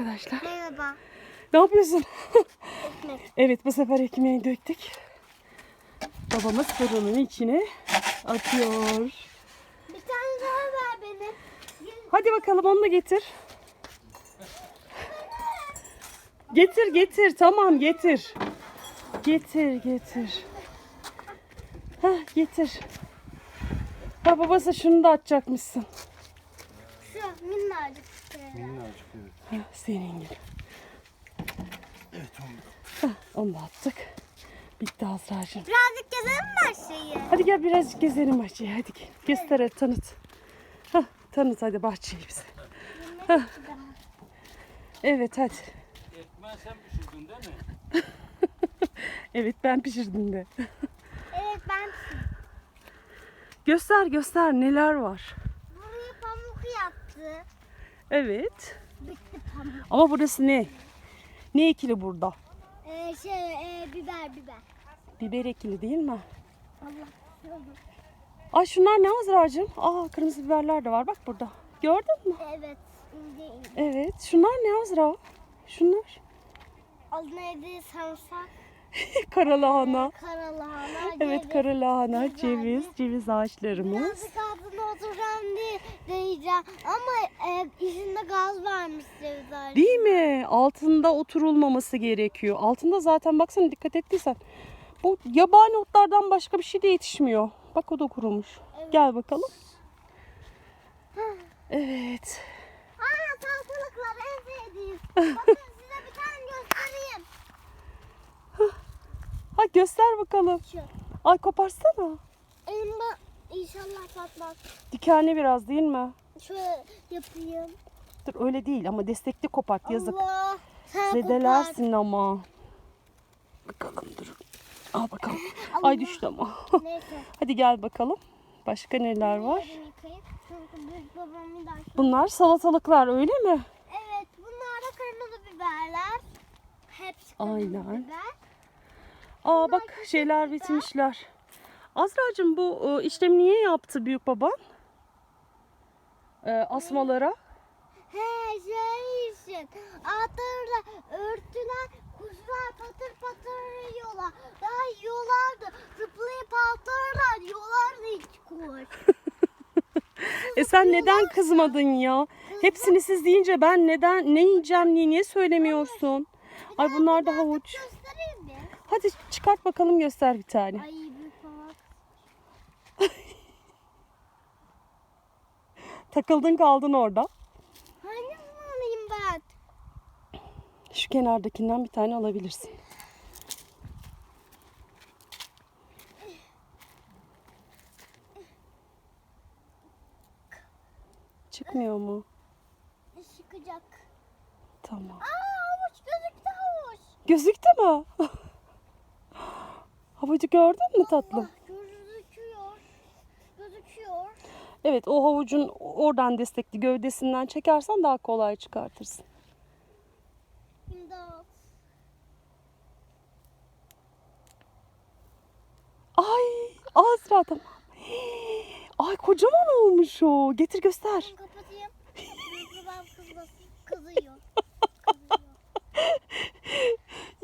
arkadaşlar. Merhaba. Ne yapıyorsun? Ekmek. evet bu sefer ekmeği döktük. Babamız fırının içine atıyor. Bir tane daha ver benim. Hadi bakalım onu da getir. Getir getir tamam getir. Getir getir. Hah getir. Ha babası şunu da atacakmışsın. Şu minnacık. Şeyler. Minnacık evet. Senin gibi. Evet onu Hah, onu da attık. Bitti Azra'cığım. Birazcık gezelim mi şeyi? Hadi gel birazcık gezelim bahçeyi. Hadi gel. Göster hadi tanıt. Hah, tanıt hadi bahçeyi bize. Hah. Evet hadi. Ekmeği sen pişirdin değil mi? Evet ben pişirdim de. Evet ben Göster göster neler var. buraya pamuk yaptı. Evet. Ama burası ne? Ne ekili burada? Ee, şey e, biber biber. Biber ekili değil mi? Allah. Ay şunlar ne Azra'cığım? Aa kırmızı biberler de var bak burada. Gördün mü? Evet. ince ince. Evet. Şunlar ne Azra? Şunlar. Adı neydi? Sarımsak. Kara lahana. Kara lahana. Evet ceviz. kara lahana, ceviz, ceviz ağaçlarımız. Birazcık altında oturacağım diye diyeceğim. Ama e, içinde gaz varmış ceviz ağacı. Değil mi? Altında oturulmaması gerekiyor. Altında zaten baksana dikkat ettiysen. Bu yabani otlardan başka bir şey de yetişmiyor. Bak o da kurumuş. Gel bakalım. Evet. Aa salatalıklar en sevdiğim. Bakın size bir tane göstereyim. Ha göster bakalım. Şu. Ay koparsana. Elimde inşallah patlar. Dikenli biraz değil mi? Şöyle yapayım. Dur öyle değil ama destekli kopart yazık. Allah. Zedelersin ama. Bakalım dur. Al bakalım. Ay düştü ama. Neyse. Hadi gel bakalım. Başka neler var? Bunlar salatalıklar öyle mi? Evet bunlar da kırmızı biberler. Hepsi kırmızı Aynen. biber. Aa bak şeyler bitmişler. Azra'cığım bu e, işlemi niye yaptı büyük baban? E, asmalara. He şey için. Altlarla örtüler, kuşlar patır patır yiyorlar. Daha yiyorlardı. Zıplayıp altlarla yiyorlardı hiç kuş. E sen neden kızmadın ya? Hepsini siz deyince ben neden ne yiyeceğim diye niye söylemiyorsun? Ay bunlar da havuç. Hadi çıkart bakalım göster bir tane. Ay. Takıldın kaldın orada. Hangisini alayım ben? Şu kenardakinden bir tane alabilirsin. Çıkmıyor mu? Çıkacak. Tamam. Aa havuç gözüktü havuç. Gözüktü mü? Havucu gördün mü tatlım? Gözüküyor. Gözüküyor. Evet o havucun oradan destekli gövdesinden çekersen daha kolay çıkartırsın. İmdat. Ay Azra tamam. Ay kocaman olmuş o. Getir göster. Kapatayım. Babam kızmasın. Kızıyor. Kızıyor.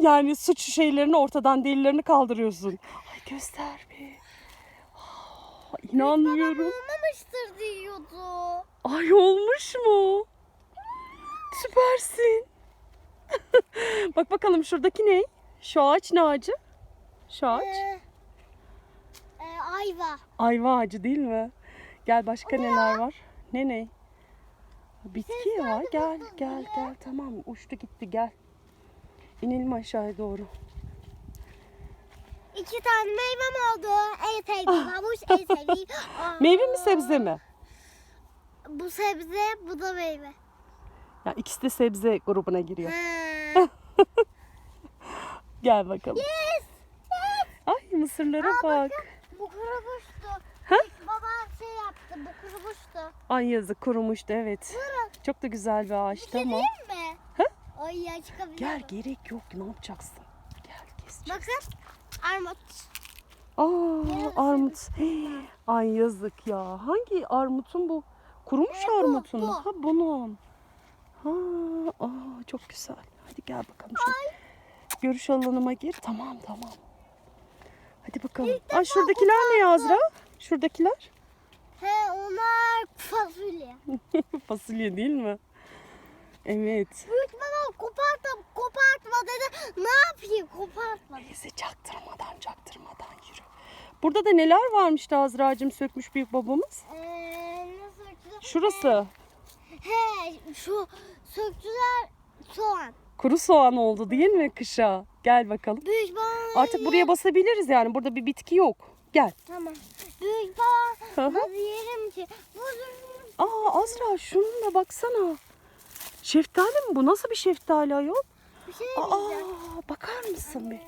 Yani suç şeylerini ortadan delilerini kaldırıyorsun. Ay göster bir. Ah, İnanmıyorum. Olmamıştır diyordu. Ay olmuş mu? Süpersin. Bak bakalım şuradaki ne? Şu ağaç ne ağacı? Şu ağaç. Ee, e, ayva. Ayva ağacı değil mi? Gel başka neler var? Ne ne? Bitki ya. Gel gel gel. Tamam uçtu gitti gel. İnelim aşağıya doğru. İki tane meyvem oldu. En sevdiğim havuç, en sevdiğim. Aa, Ah. Meyve mi sebze mi? Bu sebze, bu da meyve. Ya ikisi de sebze grubuna giriyor. Ha. Gel bakalım. yes. Yes. Ay mısırlara Aa, bak. bakın, Bu kurumuştu. Ha? İlk babam şey yaptı. Bu kurumuştu. Ay yazık kurumuştu evet. Durun. Çok da güzel bir Bir ağaçtı şey ama. mi? Ay ya çıkabiliyorum. Gel gerek yok ne yapacaksın? Gel kes. Bakın. Armut. Aa armut. Ay yazık ya. Hangi armutun bu? Kurumuş bu, armutun mu? bu. Ha bunun. Ha, aa, çok güzel. Hadi gel bakalım. Şu görüş alanıma gir. Tamam tamam. Hadi bakalım. Ay şuradakiler ne Azra? Şuradakiler? He onlar fasulye. Fasulye değil mi? Evet. Büyük babam kopartma kopartma dedi. Ne yapayım kopartma. Neyse çaktırmadan çaktırmadan yürü. Burada da neler varmış da Azra'cığım sökmüş büyük babamız? Ee, nasıl söktüler? Şurası. He şu söktüler soğan. Kuru soğan oldu değil mi kışa? Gel bakalım. Büyük babam Artık buraya basabiliriz yani. Burada bir bitki yok. Gel. Tamam. Büyük hı. nasıl yerim ki? Bu Aa Azra şunun da baksana. Şeftali mi bu? Nasıl bir şeftali ayol? bir şey Aa bakar mısın bir?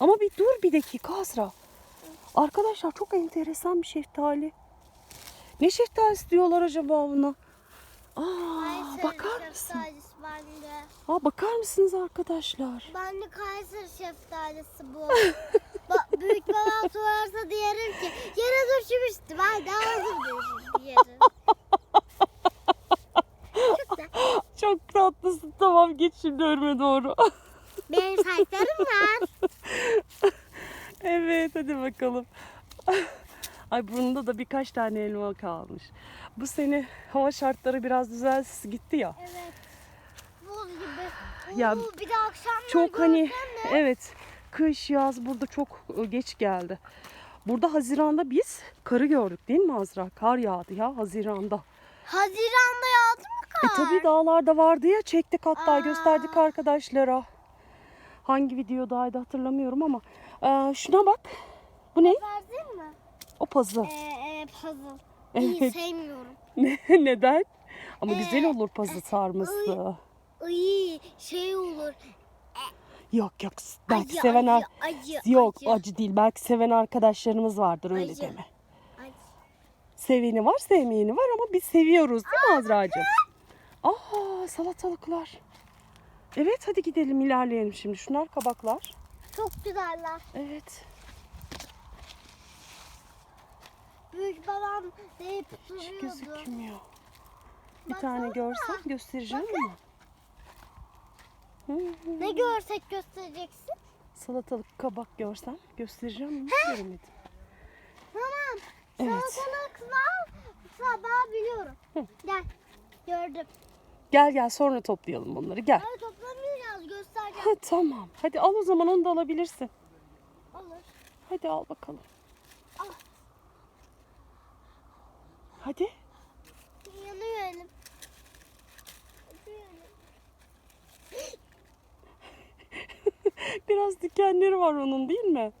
Ama bir dur bir dakika Azra. Arkadaşlar çok enteresan bir şeftali. Ne şeftalisi diyorlar acaba buna? Aa Kayseri bakar mısın? bende. Aa bakar mısınız arkadaşlar? Bende Kayseri şeftalisi bu. büyük babam sorarsa diyelim ki yere düşmüştü. Ben de aldım diyelim. Çok da Çok tatlısın. Tamam git şimdi örme doğru. benim saçlarım var. evet hadi bakalım. Ay burnunda da birkaç tane elma kalmış. Bu sene hava şartları biraz düzensiz gitti ya. Evet. Buz gibi. Ya, bir de akşamlar Çok hani de- evet kış yaz burada çok e, geç geldi. Burada Haziran'da biz karı gördük değil mi Azra? Kar yağdı ya Haziran'da. Haziran'da yağdı mı E kar? tabi dağlarda vardı ya çektik hatta Aa. gösterdik arkadaşlara. Hangi videodaydı hatırlamıyorum ama. Ee, şuna bak. Bu ne? Verdin mi? O puzzle. Ee, e, puzzle. İyi Evet. sevmiyorum. Neden? Ama Ee, güzel olur puzzle sarması. İyi şey olur. Yok yok belki Acı, seven ar- acı, acı, Yok acı, acı değil. Belki seven arkadaşlarımız vardır öyle Acı. deme. Seveni var, sevmeyeni var ama biz seviyoruz değil mi Azra'cığım? Aa salatalıklar. Evet hadi gidelim ilerleyelim şimdi. Şunlar kabaklar. Çok güzeller. Evet. Büyük babam deyip Hiç duruyordu. gözükmüyor. Bir Baksana. tane görsem göstereceğim ama. Hı, hı. Ne görsek göstereceksin. Salatalık kabak görsem göstereceğim ama göremedim. Evet. Salatalık var. Sabah biliyorum. Gel. Gördüm. Gel gel sonra toplayalım bunları gel. Hadi toplamayacağız göstereceğim. Ha, tamam. Hadi al o zaman onu da alabilirsin. Olur. Hadi al bakalım. Al. Hadi. Yanıyor elim. Biraz dikenleri var onun değil mi?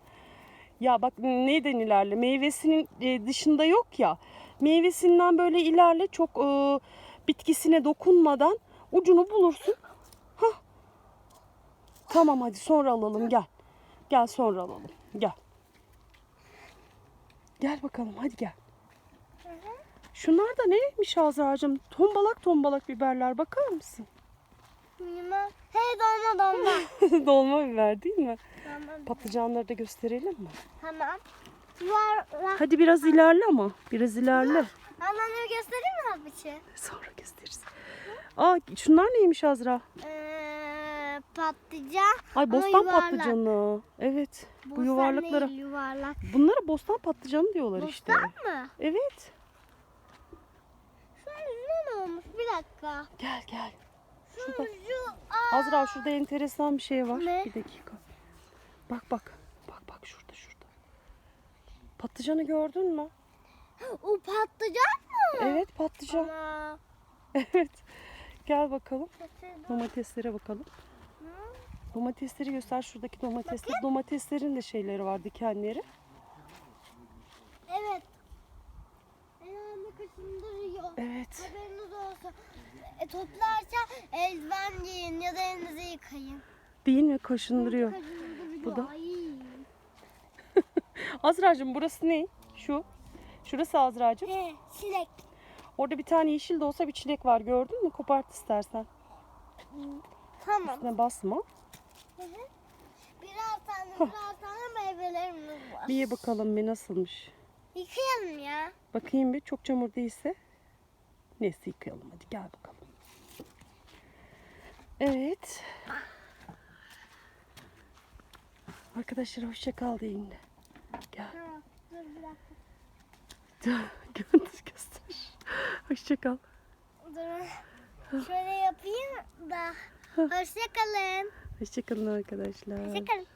Ya bak neyden ilerle? Meyvesinin e, dışında yok ya. Meyvesinden böyle ilerle çok e, bitkisine dokunmadan ucunu bulursun. Hah. Tamam hadi sonra alalım gel. Gel sonra alalım. Gel. Gel bakalım hadi gel. Şunlar da neymiş Azra'cığım? Tombalak tombalak biberler bakar mısın? Bilmem. Hey dolma dolma. Dolma biber değil mi? Dolma. Patlıcanları da gösterelim mi? Tamam. Var. var. Hadi biraz ilerle ama. Biraz ilerle. Anneanneme göstereyim mi abici? Sonra gösteririz. Aa şunlar neymiş Azra? Ee, patlıcan. Ay ama bostan yuvarlak. patlıcanı. Evet. bu Bostan yuvarlaklara. değil, yuvarlak. Bunlara bostan patlıcanı diyorlar işte. Bostan mı? Evet. Ucuna ne olmuş? Bir dakika. Gel gel. Şurada. Azra şurada enteresan bir şey var. Ne? Bir dakika. Bak bak. Bak bak şurada şurada. Patlıcanı gördün mü? o patlıcan mı? Evet patlıcan. Ana. Evet. Gel bakalım. Domateslere bakalım. Hı? Domatesleri göster. Şuradaki domatesler. Domateslerin de şeyleri var dikenleri. Evet. Ellerimi kaşındırıyor. Evet. Haberiniz olsun. E, toplarken eldiven giyin ya da elinizi yıkayın. Değil mi? Kaşındırıyor. Kaşındırıyor. Bu da-. Azra'cığım burası ne? Şu. Şurası Azra'cığım. He, çilek. Orada bir tane yeşil de olsa bir çilek var gördün mü? Kopart istersen. Tamam. Üstüne basma. Birer tane birer tane meyvelerimiz var. Bir ye bakalım bir nasılmış. Yıkayalım ya. Bakayım bir çok çamur değilse. Neyse yıkayalım hadi gel bakalım. Evet. Arkadaşlar hoşça kal deyin de. Gel. Tamam. Dur bir dakika. Gönder göster. Hoşça kal. Dur. Şöyle yapayım da. Hoşçakalın. Hoşça kalın arkadaşlar. Hoşçakalın.